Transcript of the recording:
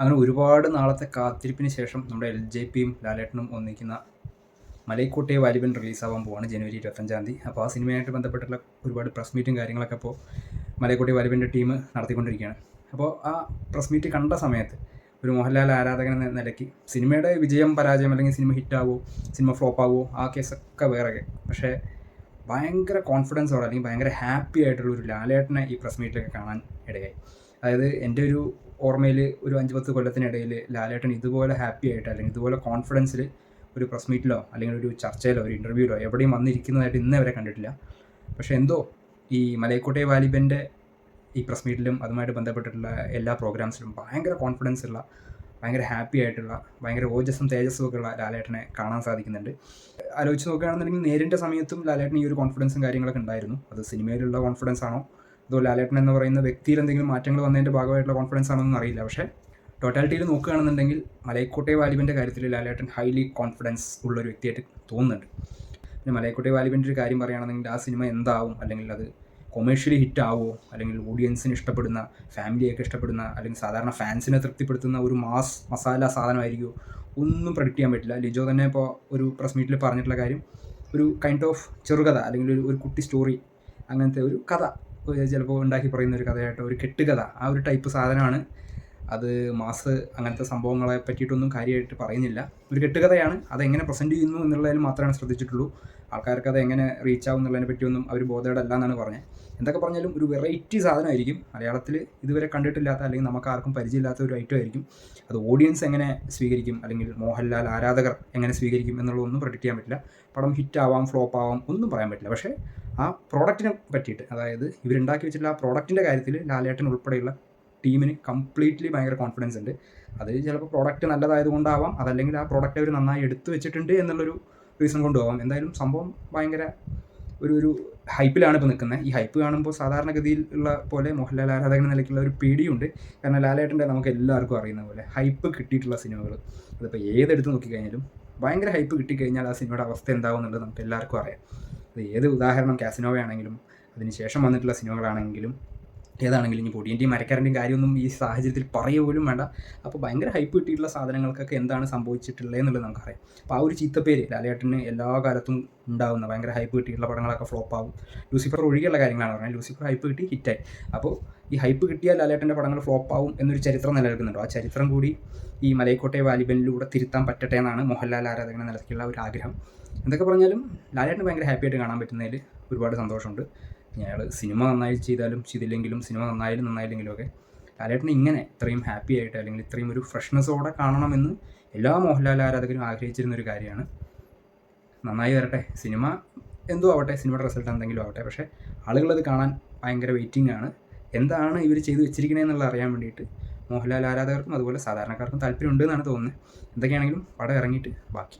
അങ്ങനെ ഒരുപാട് നാളത്തെ കാത്തിരിപ്പിന് ശേഷം നമ്മുടെ എൽ ജെ പിയും ലാലേട്ടനും ഒന്നിക്കുന്ന മലൈക്കോട്ടെ വാലിബൻ റിലീസാവാൻ പോവാണ് ജനുവരി ഇരുപത്തഞ്ചാം തീയതി. അപ്പോൾ ആ സിനിമയായിട്ട് ബന്ധപ്പെട്ടിട്ടുള്ള ഒരുപാട് പ്രസ് മീറ്റും കാര്യങ്ങളൊക്കെ ഇപ്പോൾ മലൈക്കോട്ടെ വാലിബന്റെ ടീം നടത്തിക്കൊണ്ടിരിക്കുകയാണ്. അപ്പോൾ ആ പ്രസ് മീറ്റ് കണ്ട സമയത്ത് ഒരു മോഹൻലാൽ ആരാധകൻ എന്ന നിലയ്ക്ക് സിനിമയുടെ വിജയം പരാജയം അല്ലെങ്കിൽ സിനിമ ഹിറ്റാവോ സിനിമ ഫ്ലോപ്പാവോ ആ കേസൊക്കെ വേറെ പക്ഷേ ഭയങ്കര കോൺഫിഡൻസോടെ അല്ലെങ്കിൽ ഭയങ്കര ഹാപ്പി ആയിട്ടുള്ള ഒരു ലാലേട്ടനെ ഈ പ്രസ് മീറ്റിലൊക്കെ കാണാൻ ഇടയായി. അതായത് എന്റെ ഒരു ഓർമ്മയിൽ ഒരു അഞ്ച് പത്ത് കൊല്ലത്തിനിടയിൽ ലാലേട്ടൻ ഇതുപോലെ ഹാപ്പി ആയിട്ട് അല്ലെങ്കിൽ ഇതുപോലെ കോൺഫിഡൻസിൽ ഒരു പ്രസ് മീറ്റിലോ അല്ലെങ്കിൽ ഒരു ചർച്ചയിലോ ഒരു ഇന്റർവ്യൂലോ എവിടെയും വന്നിരിക്കുന്നതായിട്ട് ഇന്നേ വരെ കണ്ടിട്ടില്ല. പക്ഷേ എന്തോ ഈ മലയക്കോട്ടെ വാലിബന്റെ ഈ പ്രസ് മീറ്റിലും അതുമായിട്ട് ബന്ധപ്പെട്ടിട്ടുള്ള എല്ലാ പ്രോഗ്രാംസിലും ഭയങ്കര കോൺഫിഡൻസ് ഉള്ള ഭയങ്കര ഹാപ്പി ആയിട്ടുള്ള ഭയങ്കര ഓജസ്സും തേജസ്സും ഒക്കെ ഉള്ള ലാലേട്ടനെ കാണാൻ സാധിക്കുന്നുണ്ട്. ആലോചിച്ച് നോക്കുകയാണെന്നുണ്ടെങ്കിൽ നേരിന്റെ സമയത്തും ലാലേട്ടൻ ഈ ഒരു കോൺഫിഡൻസും കാര്യങ്ങളൊക്കെ ഉണ്ടായിരുന്നു. അത് സിനിമയിലുള്ള കോൺഫിഡൻസ് ആണോ? അതോ ലാലേട്ടൻ എന്ന് പറയുന്ന വ്യക്തിയിൽ എന്തെങ്കിലും മാറ്റങ്ങൾ വന്നതിന്റെ ഭാഗമായിട്ടുള്ള കോൺഫിഡൻസ് ആണെന്നൊന്നും അറിയില്ല. പക്ഷേ ടോട്ടാലിറ്റിയിൽ നോക്കുകയാണെന്നുണ്ടെങ്കിൽ മലയക്കോട്ടെ വാലിബിന്റെ കാര്യത്തിൽ ലാലേട്ടൻ ഹൈലി കോൺഫിഡൻസ് ഉള്ളൊരു വ്യക്തിയായിട്ട് തോന്നുന്നുണ്ട്. പിന്നെ മലയക്കോട്ടെ വാലിബിന്റെ ഒരു കാര്യം പറയുകയാണെന്നുണ്ടെങ്കിൽ ആ സിനിമ എന്താവും? അല്ലെങ്കിൽ അത് കൊമേഴ്ഷ്യലി ഹിറ്റ് ആവുമോ അല്ലെങ്കിൽ ഓഡിയൻസിന് ഇഷ്ടപ്പെടുന്ന ഫാമിലിയൊക്കെ ഇഷ്ടപ്പെടുന്ന അല്ലെങ്കിൽ സാധാരണ ഫാൻസിനെ തൃപ്തിപ്പെടുത്തുന്ന ഒരു മാസ് മസാല സാധനമായിരിക്കുമോ ഒന്നും പ്രഡിക്റ്റ് ചെയ്യാൻ പറ്റില്ല. ലിജോ തന്നെ ഇപ്പോൾ ഒരു പ്രസ് മീറ്റിൽ പറഞ്ഞിട്ടുള്ള കാര്യം ഒരു കൈൻഡ് ഓഫ് ചെറുകഥ അല്ലെങ്കിൽ ഒരു ഒരു കുട്ടി സ്റ്റോറി അങ്ങനത്തെ ഒരു കഥ. ചിലപ്പോൾ ഉണ്ടാക്കി പറയുന്ന ഒരു കഥയായിട്ട് ഒരു കെട്ടുകഥ. ആ ഒരു ടൈപ്പ് സാധനമാണ്. അത് മാസ് അങ്ങനത്തെ സംഭവങ്ങളെ പറ്റിയിട്ടൊന്നും കാര്യമായിട്ട് പറയുന്നില്ല. ഒരു കെട്ടുകഥയാണ്. അതെങ്ങനെ പ്രസന്റ് ചെയ്യുന്നു എന്നുള്ളതിൽ മാത്രമേ ശ്രദ്ധിച്ചിട്ടുള്ളൂ. ആൾക്കാർക്ക് അത് എങ്ങനെ റീച്ച് ആവും എന്നുള്ളതിനെ പറ്റിയൊന്നും അവർ ബോധേടല്ല എന്നാണ് പറഞ്ഞത് എന്തൊക്കെ പറഞ്ഞാലും ഒരു വെറൈറ്റി സാധനമായിരിക്കും. മലയാളത്തിൽ ഇതുവരെ കണ്ടിട്ടില്ലാത്ത അല്ലെങ്കിൽ നമുക്ക് ആർക്കും പരിചയമില്ലാത്ത ഒരു ഐറ്റം ആയിരിക്കും. അത് ഓഡിയൻസ് എങ്ങനെ സ്വീകരിക്കും? അല്ലെങ്കിൽ മോഹൻലാൽ ആരാധകർ എങ്ങനെ സ്വീകരിക്കും എന്നുള്ളതൊന്നും പ്രഡിക്റ്റ് ചെയ്യാൻ പറ്റില്ല. പടം ഹിറ്റ് ആവാം ഫ്ലോപ്പ് ആവാം ഒന്നും പറയാൻ പറ്റില്ല. പക്ഷേ ആ പ്രോഡക്റ്റിനെ പറ്റിയിട്ട് അതായത് ഇവരുണ്ടാക്കി വെച്ചിട്ടുള്ള ആ പ്രോഡക്റ്റിന്റെ കാര്യത്തിൽ ലാലേട്ടൻ ഉൾപ്പെടെയുള്ള ടീമിന് കംപ്ലീറ്റ്ലി ഭയങ്കര കോൺഫിഡൻസ് ഉണ്ട്. അത് ചിലപ്പോൾ പ്രോഡക്റ്റ് നല്ലതായതുകൊണ്ടാവാം അതല്ലെങ്കിൽ ആ പ്രോഡക്റ്റ് അവർ നന്നായി എടുത്തു വെച്ചിട്ടുണ്ട് എന്നുള്ളൊരു റീസൺ കൊണ്ടുപോകാം എന്തായാലും സംഭവം ഭയങ്കര ഒരു ഒരു ഹൈപ്പിലാണ് ഇപ്പോൾ നിൽക്കുന്നത്. ഈ ഹൈപ്പ് കാണുമ്പോൾ സാധാരണഗതിയിൽ ഉള്ള പോലെ മോഹൻലാൽ ആരാധകൻ നിലയ്ക്കുള്ള ഒരു പേടിയുണ്ട്. കാരണം ലാലേട്ടന്റെ നമുക്ക് എല്ലാവർക്കും അറിയുന്ന പോലെ ഹൈപ്പ് കിട്ടിയിട്ടുള്ള സിനിമകൾ അതിപ്പോൾ ഏതെടുത്ത് നോക്കിക്കഴിഞ്ഞാലും ഭയങ്കര ഹൈപ്പ് കിട്ടിക്കഴിഞ്ഞാൽ ആ സിനിമയുടെ അവസ്ഥ എന്താവും എന്നുള്ളത് നമുക്ക് എല്ലാവർക്കും അറിയാം. അത് ഏത് ഉദാഹരണം കാസിനോവയാണെങ്കിലും അതിനുശേഷം വന്നിട്ടുള്ള സിനിമകളാണെങ്കിലും ഏതാണെങ്കിലും ഇനി പൊടിയന്റെയും മരക്കാരന്റെയും കാര്യമൊന്നും ഈ സാഹചര്യത്തിൽ പറയുക പോലും വേണ്ട. അപ്പോൾ ഭയങ്കര ഹൈപ്പ് കിട്ടിയിട്ടുള്ള സാധനങ്ങൾക്കൊക്കെ എന്താണ് സംഭവിച്ചിട്ടുള്ളത് എന്നുള്ളത് നമുക്കറിയാം. അപ്പോൾ ആ ഒരു ചീത്തപ്പേര് ലാലേട്ടന് എല്ലാ കാലത്തും ഉണ്ടാകുന്ന ഭയങ്കര ഹൈപ്പ് കിട്ടിയിട്ടുള്ള പടങ്ങളൊക്കെ ഫ്ലോപ്പ് ആവും. ലൂസിഫർ ഒഴികെയുള്ള കാര്യങ്ങളാണ് പറഞ്ഞത്. ലൂസിഫർ ഹൈപ്പ് കിട്ടി ഹിറ്റായി അപ്പോൾ ഈ ഹൈപ്പ് കിട്ടിയാൽ ലാലേട്ടന്റെ പടങ്ങൾ ഫ്ലോപ്പ് ആവും എന്നൊരു ചരിത്രം നിലനിൽക്കുന്നുണ്ടോ. ആ ചരിത്രം കൂടി ഈ മലയക്കോട്ടെ വാലിബനിലൂടെ തിരുത്താൻ പറ്റട്ടെ എന്നാണ് മോഹൻലാൽ ആരാധകനെ നിലയ്ക്കുള്ള ഒരു ആഗ്രഹം. എന്തൊക്കെ പറഞ്ഞാലും ലാലേട്ടൻ ഭയങ്കര ഹാപ്പിയായിട്ട് കാണാൻ പറ്റുന്നതിൽ ഒരുപാട് സന്തോഷമുണ്ട്. അയാൾ സിനിമ നന്നായി ചെയ്താലും ചെയ്തില്ലെങ്കിലും സിനിമ നന്നായാലും നന്നായില്ലെങ്കിലും ഒക്കെ ലാലേട്ടനെ ഇങ്ങനെ ഇത്രയും ഹാപ്പി ആയിട്ട് അല്ലെങ്കിൽ ഇത്രയും ഒരു ഫ്രഷ്നെസ്സോടെ കാണണമെന്ന് എല്ലാ മോഹൻലാൽ ആരാധകരും ആഗ്രഹിച്ചിരുന്ന ഒരു കാര്യമാണ്. നന്നായി വരട്ടെ സിനിമ എന്തോ ആവട്ടെ സിനിമയുടെ റിസൾട്ട് എന്തെങ്കിലും ആവട്ടെ പക്ഷേ ആളുകളത് കാണാൻ ഭയങ്കര വെയിറ്റിംഗ് ആണ്. എന്താണ് ഇവർ ചെയ്തു വെച്ചിരിക്കണേന്നുള്ള അറിയാൻ വേണ്ടിയിട്ട് മോഹൻലാൽ ആരാധകർക്കും അതുപോലെ സാധാരണക്കാർക്കും താല്പര്യമുണ്ട് എന്നാണ് തോന്നുന്നത്. എന്തൊക്കെയാണെങ്കിലും പടം ഇറങ്ങിയിട്ട് ബാക്കി.